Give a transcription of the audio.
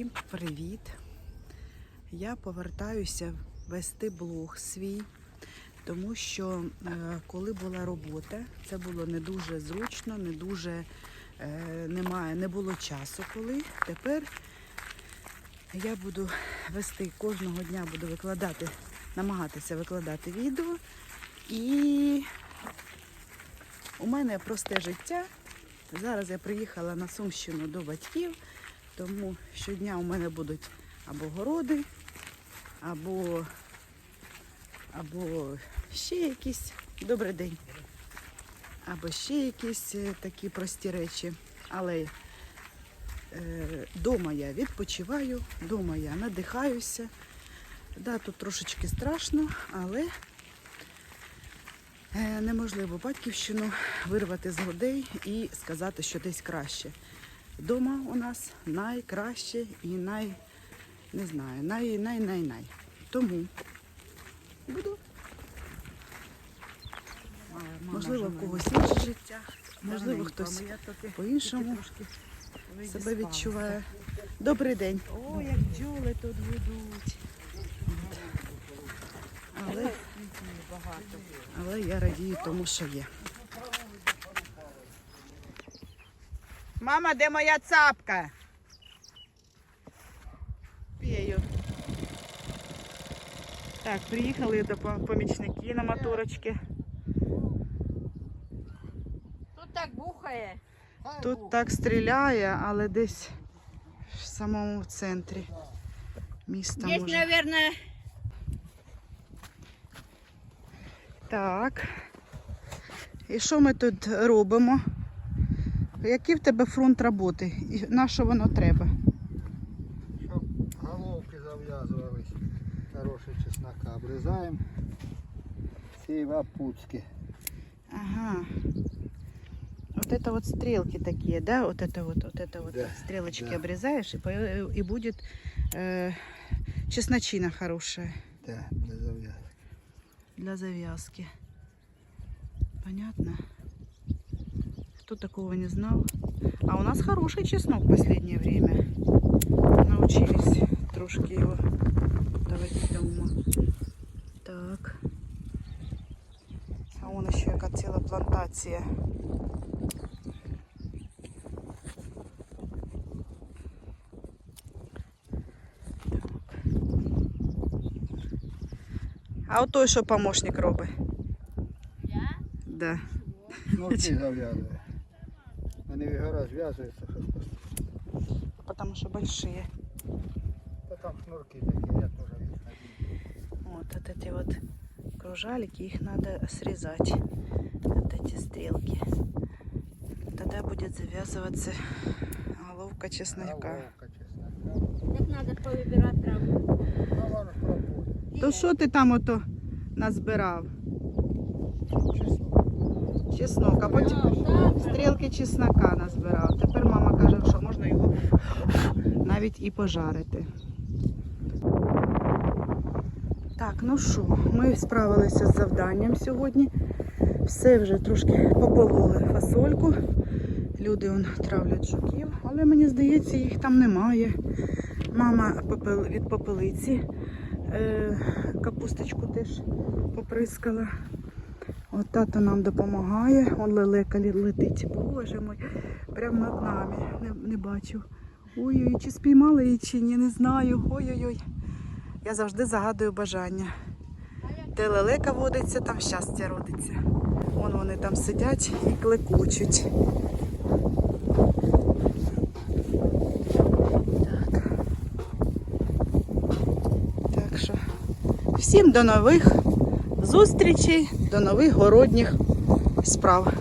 Всім привіт! Я повертаюся вести блог свій, тому що е, коли була робота, це було не дуже зручно, не дуже е, немає, не було часу коли. Тепер я буду вести кожного дня, буду викладати, намагатися викладати відео. І у мене просте життя. Зараз я приїхала на Сумщину до батьків, тому щодня у мене будуть або городи, або, або ще якісь добрий день, або ще якісь е, такі прості речі. Але е, дома я відпочиваю, дома я надихаюся. Да, тут трошечки страшно, але Е, неможливо батьківщину вирвати з грудей і сказати, що десь краще. Дома у нас найкраще і най, не знаю, най, най, най, най. Тому буду. Можливо, в когось інше життя, можливо, хтось по-іншому себе відчуває. Добрий день. О, як бджоли тут гудуть. Але але я радію тому, що є. Мама, де моя цапка? Пію. Так, приїхали до помічники на моторочки. Тут так бухає. Тут так стріляє, але десь в самому центрі міста Здесь, може. наверное, Так. І що ми тут робимо? Який в тебе фронт роботи? І на що воно треба? Щоб головки зав'язувались, хороший чеснока. Обрізаємо ці вапуцьки. Ага. Вот это вот стрелки такие, да? Вот это вот, вот это вот Да, стрелочки да. обрезаешь, и, по- и будет э, чесночина хорошая Так, для зав'язки. для завязки. Понятно? Кто такого не знал? А у нас хороший чеснок в последнее время. Научились трошки его доводить до ума. Так. А вон ще яка ціла плантація. Так. А от той, що помощник робить? я? Да. Шнурки зав'язує. Вони вигора зв'язуються, щось просто. Потому что большие. Та там шнурки такі, я теж їх надію. Вот, вот эти вот кружалики, их надо срезать. Вот эти стрелки. Тогда будет завязываться головка чеснока. Головка чеснока. Так надо повибирати траву. Ну, воно ж пробує. То що ти там ото назбирав? Чеснок. А потім стрілки чеснока назбирав. Тепер мама каже, що можна його навіть і пожарити. Так, ну що, ми справилися з завданням сьогодні. Все вже трошки попололи фасольку. Люди он травлять жуків, але мені здається, їх там немає. Мама від попелиці е, капусточку теж поприскала. От тато нам допомагає. Он лелека летить. Боже мой, прямо над нами. Не, не бачу. Ой-ой, чи спіймали її, чи ні, не знаю. Ой-ой-ой. Я завжди загадую бажання. Де лелека водиться, там щастя родиться. Вон вони там сидять і клекочуть. Так. Так що всім до нових зустрічей, до нових городніх справ.